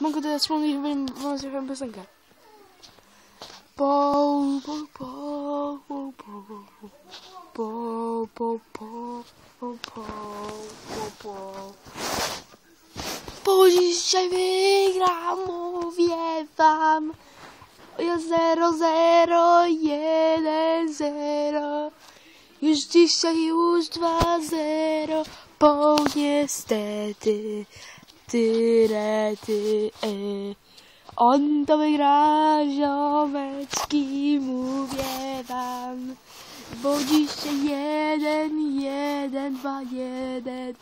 Mogę dodać słowo i będę wam piosenkę. Po, po, po, po, po, po, po, po, po, po, po, po. Dzisiaj wygram, mówię wam. Jest zero, zero, jeden, zero. Już dzisiaj już dwa zero, bo niestety tyle ty. E. On to wygra, ziomeczki, mówię wam. Bo dzisiaj jeden, jeden, dwa, jeden.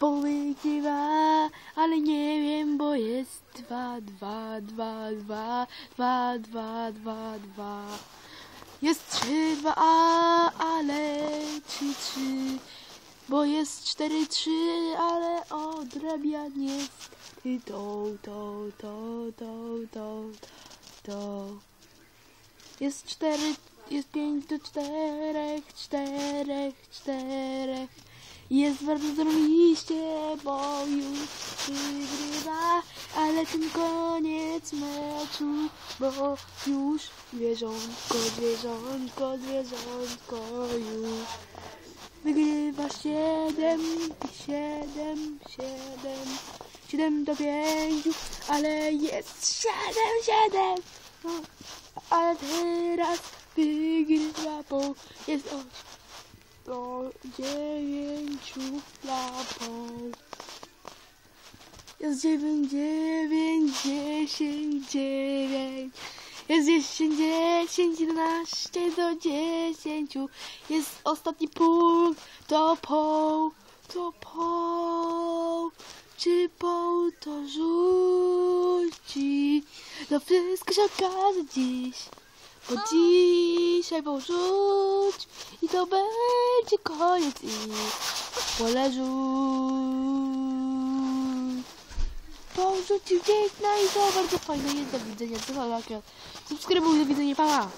Bo wygrywa, ale nie wiem, bo jest dwa, dwa, dwa, dwa, dwa, dwa, dwa, dwa. Jest trzy, dwa, ale trzy, trzy. Bo jest cztery, trzy, ale odrabia niestety to, to, to, to, to, to. Jest cztery, jest pięć do czterech, czterech, czterech. Jest bardzo zrobiliście, bo już wygrywa, ale ten koniec meczu, bo już zwierzątko, zwierzątko, zwierzątko już Wygrywa 7, 7, 7, 7 do pięciu, ale jest 7, 7. No, a teraz wygrywa, bo jest 8 do 9 dla Pol. Jest 9, 9, 10, 9. Jest dziesięć, dziesięć, jedenaście do dziesięciu. Jest ostatni punkt, to poł, to poł. Czy poł to rzuci? To wszystko się okaże dziś. Bo dzisiaj porzuć i to będzie koniec i pole rzuć. Porzucił dzień, no i to bardzo fajne jest do widzenia. Co to Subskrybuj do widzenia, pa.